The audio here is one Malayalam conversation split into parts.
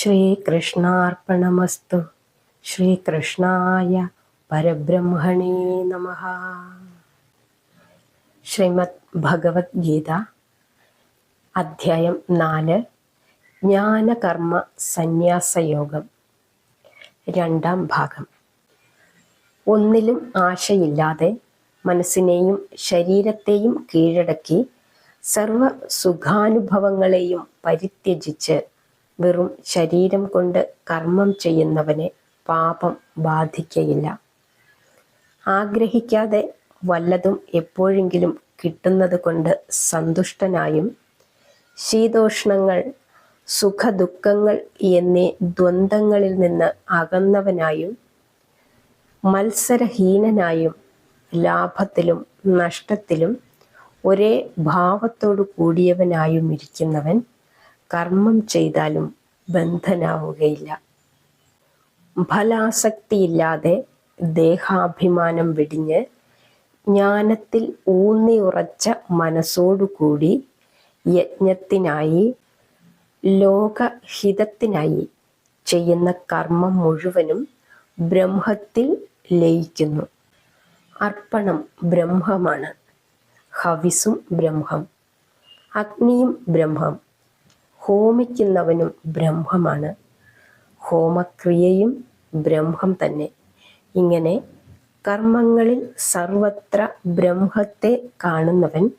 ശ്രീകൃഷ്ണാർപ്പണമസ്തു. ശ്രീകൃഷ്ണായ പരബ്രഹ്മണേ നമ. ശ്രീമദ് ഭഗവത്ഗീത അധ്യായം നാല് ജ്ഞാനകർമ്മ സന്യാസയോഗം രണ്ടാം ഭാഗം. ഒന്നിലും ആശയില്ലാതെ മനസ്സിനെയും ശരീരത്തെയും കീഴടക്കി സർവ സുഖാനുഭവങ്ങളെയും പരിത്യജിച്ച് വെറും ശരീരം കൊണ്ട് കർമ്മം ചെയ്യുന്നവനെ പാപം ബാധിക്കയില്ല. ആഗ്രഹിക്കാതെ വല്ലതും എപ്പോഴെങ്കിലും കിട്ടുന്നത് കൊണ്ട് സന്തുഷ്ടനായും ശീതോഷ്ണങ്ങൾ സുഖദുഃഖങ്ങൾ എന്നീ ദ്വന്ദ്ങ്ങളിൽ നിന്ന് അകന്നവനായും മത്സരഹീനനായും ലാഭത്തിലും നഷ്ടത്തിലും ഒരേ ഭാവത്തോടു കൂടിയവനായും ഇരിക്കുന്നവൻ കർമ്മം ചെയ്താലും ബന്ധനാവുകയില്ല. ഫലാസക്തിയില്ലാതെ ദേഹാഭിമാനം വെടിഞ്ഞ് ജ്ഞാനത്തിൽ ഊന്നിയുറച്ച മനസ്സോടുകൂടി യജ്ഞത്തിനായി ലോകഹിതത്തിനായി ചെയ്യുന്ന കർമ്മം മുഴുവനും ബ്രഹ്മത്തിൽ ലയിക്കുന്നു. അർപ്പണം ബ്രഹ്മമാണ്. ഹവിസും ബ്രഹ്മം. അഗ്നിയും ബ്രഹ്മം. ഹോമിക്കുന്നവനും ബ്രഹ്മമാണ്. ഹോമക്രിയയും ബ്രഹ്മം തന്നെ. ഇങ്ങനെ കർമ്മങ്ങളിൽ സർവത്ര ബ്രഹ്മത്തെ കാണുന്നവൻ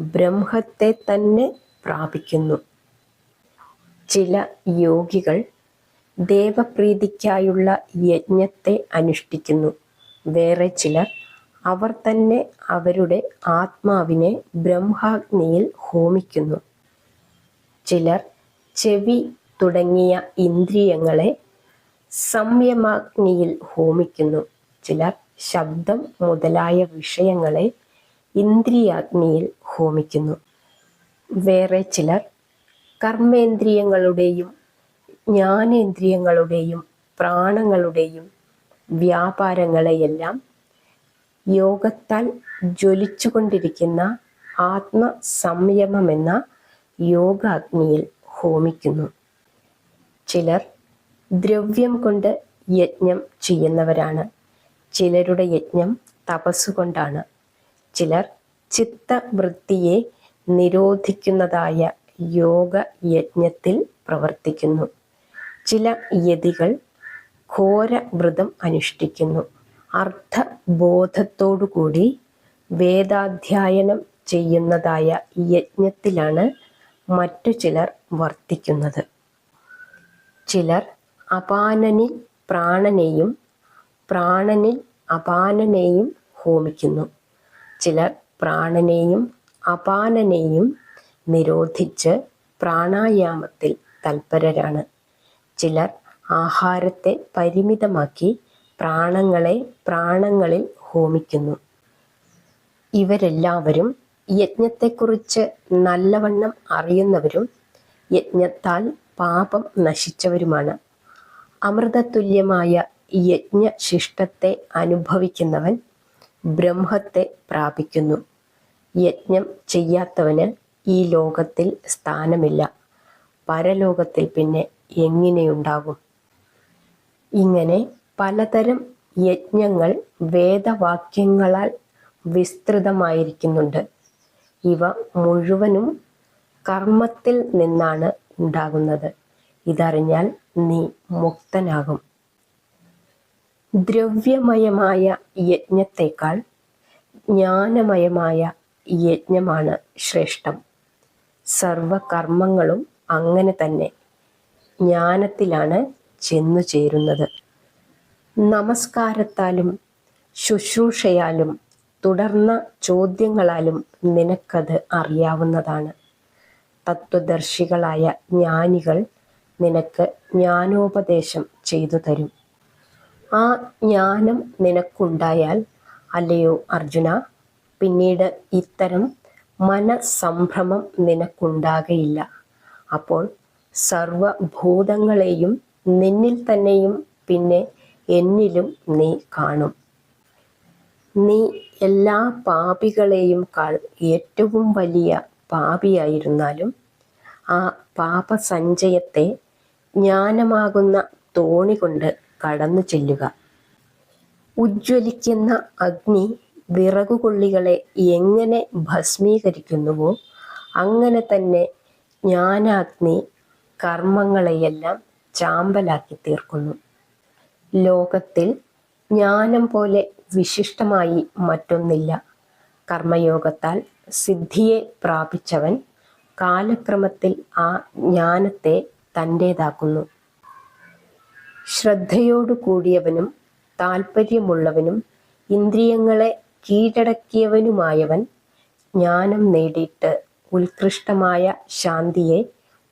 ബ്രഹ്മത്തെ തന്നെ പ്രാപിക്കുന്നു. ചില യോഗികൾ ദേവപ്രീതിക്കായുള്ള യജ്ഞത്തെ അനുഷ്ഠിക്കുന്നു. വേറെ ചിലർ അവർ തന്നെ അവരുടെ ആത്മാവിനെ ബ്രഹ്മാഗ്നിയിൽ ഹോമിക്കുന്നു. ചിലർ ചെവി തുടങ്ങിയ ഇന്ദ്രിയങ്ങളെ സംയമാഗ്നിയിൽ ഹോമിക്കുന്നു. ചിലർ ശബ്ദം മുതലായ വിഷയങ്ങളെ ഇന്ദ്രിയാഗ്നിയിൽ ഹോമിക്കുന്നു. വേറെ ചിലർ കർമ്മേന്ദ്രിയങ്ങളുടെയും ജ്ഞാനേന്ദ്രിയങ്ങളുടെയും പ്രാണങ്ങളുടെയും വ്യാപാരങ്ങളെയെല്ലാം യോഗത്താൽ ജ്വലിച്ചുകൊണ്ടിരിക്കുന്ന ആത്മസംയമമെന്ന യോഗാഗ്നിയിൽ ഹോമിക്കുന്നു. ചിലർ ദ്രവ്യം കൊണ്ട് യജ്ഞം ചെയ്യുന്നവരാണ്. ചിലരുടെ യജ്ഞം തപസ്സുകൊണ്ടാണ്. ചിലർ ചിത്തവൃത്തിയെ നിരോധിക്കുന്നതായ യോഗ യജ്ഞത്തിൽ പ്രവർത്തിക്കുന്നു. ചില യതികൾ ഘോരവ്രതം അനുഷ്ഠിക്കുന്നു. അർത്ഥബോധത്തോടുകൂടി വേദാധ്യയനം ചെയ്യുന്നതായ യജ്ഞത്തിലാണ് മറ്റു ചിലർ വർത്തിക്കുന്നത്. ചിലർ അപാനനിൽ പ്രാണനെയും പ്രാണനിൽ അപാനനെയും ഹോമിക്കുന്നു. ചിലർ പ്രാണനെയും അപാനനെയും നിരോധിച്ച് പ്രാണായാമത്തിൽ തൽപരരാണ്. ചിലർ ആഹാരത്തെ പരിമിതമാക്കി പ്രാണങ്ങളെ പ്രാണങ്ങളിൽ ഹോമിക്കുന്നു. ഇവരെല്ലാവരും യജ്ഞത്തെക്കുറിച്ച് നല്ലവണ്ണം അറിയുന്നവരും യജ്ഞത്താൽ പാപം നശിച്ചവരുമാണ്. അമൃതതുല്യമായ യജ്ഞശിഷ്ടത്തെ അനുഭവിക്കുന്നവൻ ബ്രഹ്മത്തെ പ്രാപിക്കുന്നു. യജ്ഞം ചെയ്യാത്തവന് ഈ ലോകത്തിൽ സ്ഥാനമില്ല. പരലോകത്തിൽ പിന്നെ എങ്ങനെയുണ്ടാകും? ഇങ്ങനെ പലതരം യജ്ഞങ്ങൾ വേദവാക്യങ്ങളാൽ വിസ്തൃതമായിരിക്കുന്നുണ്ട്. ഇവ മുഴുവനും കർമ്മത്തിൽ നിന്നാണ് ഉണ്ടാകുന്നത്. ഇതറിഞ്ഞാൽ നീ മുക്തനാകും. ദ്രവ്യമയമായ യജ്ഞത്തേക്കാൾ ജ്ഞാനമയമായ യജ്ഞമാണ് ശ്രേഷ്ഠം. സർവകർമ്മങ്ങളും അങ്ങനെ തന്നെ ജ്ഞാനത്തിലാണ് ചെന്നു ചേരുന്നത് നമസ്കാരത്താലും ശുശ്രൂഷയാലും തുടർന്ന ചോദ്യങ്ങളാലും നിനക്കത് അറിയാവുന്നതാണ്. തത്വദർശികളായ ജ്ഞാനികൾ നിനക്ക് ജ്ഞാനോപദേശം ചെയ്തു തരും. ആ ജ്ഞാനം നിനക്കുണ്ടായാൽ അല്ലയോ അർജുന? പിന്നീട് ഇത്തരം മനസംഭ്രമം നിനക്കുണ്ടാകയില്ല. അപ്പോൾ സർവഭൂതങ്ങളെയും നിന്നിൽ തന്നെയും പിന്നെ എന്നിലും നീ കാണും. നീ എല്ലാ പാപികളെയും ഏറ്റവും വലിയ പാപിയായിരുന്നാലും ആ പാപസഞ്ചയത്തെ ജ്ഞാനമാകുന്ന തോണി കൊണ്ട് കടന്നു ചെല്ലുക. ഉജ്ജ്വലിക്കുന്ന അഗ്നി വിറകുകൊള്ളികളെ എങ്ങനെ ഭസ്മീകരിക്കുന്നുവോ അങ്ങനെ തന്നെ ജ്ഞാനാഗ്നി കർമ്മങ്ങളെയെല്ലാം ചാമ്പലാക്കി തീർക്കുന്നു. ലോകത്തിൽ ജ്ഞാനം പോലെ വിശിഷ്ടമായി മറ്റൊന്നില്ല. കർമ്മയോഗത്താൽ സിദ്ധിയെ പ്രാപിച്ചവൻ കാലക്രമത്തിൽ ആ ജ്ഞാനത്തെ തന്റേതാക്കുന്നു ശ്രദ്ധയോടു കൂടിയവനും താല്പര്യമുള്ളവനും ഇന്ദ്രിയങ്ങളെ കീഴടക്കിയവനുമായവൻ ജ്ഞാനം നേടിയിട്ട് ഉത്കൃഷ്ടമായ ശാന്തിയെ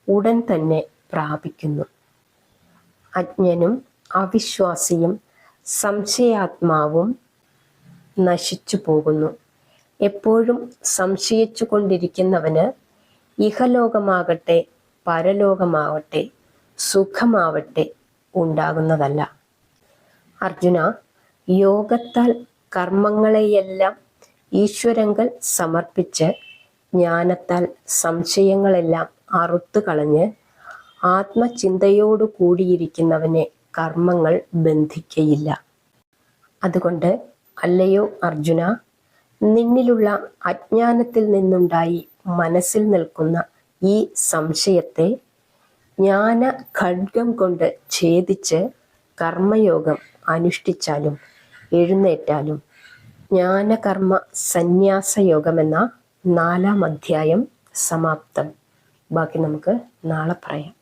ഉടൻ തന്നെ പ്രാപിക്കുന്നു. അജ്ഞനും അവിശ്വാസിയും സംശയാത്മാവും നശിച്ചു പോകുന്നു. എപ്പോഴും സംശയിച്ചു കൊണ്ടിരിക്കുന്നവന് ഇഹലോകമാകട്ടെ പരലോകമാവട്ടെ സുഖമാവട്ടെ ഉണ്ടാകുന്നതല്ല. അർജുന യോഗത്താൽ കർമ്മങ്ങളെയെല്ലാം ഈശ്വരങ്ങൾ സമർപ്പിച്ച് ജ്ഞാനത്താൽ സംശയങ്ങളെല്ലാം അറുത്തു കളഞ്ഞ് ആത്മചിന്തയോടു കൂടിയിരിക്കുന്നവനെ കർമ്മങ്ങൾ ബന്ധിക്കയില്ല. അതുകൊണ്ട് അല്ലയോ അർജുന? നിന്നിലുള്ള അജ്ഞാനത്തിൽ നിന്നുണ്ടായി മനസ്സിൽ നിൽക്കുന്ന ഈ സംശയത്തെ ജ്ഞാന ഖഡ്ഗം കൊണ്ട് ഛേദിച്ച് കർമ്മയോഗം അനുഷ്ഠിച്ചാലും എഴുന്നേറ്റാലും ജ്ഞാനകർമ്മ സന്യാസയോഗമെന്ന നാലാം അധ്യായം സമാപ്തം. ബാക്കി നമുക്ക് നാളെ പറയാം.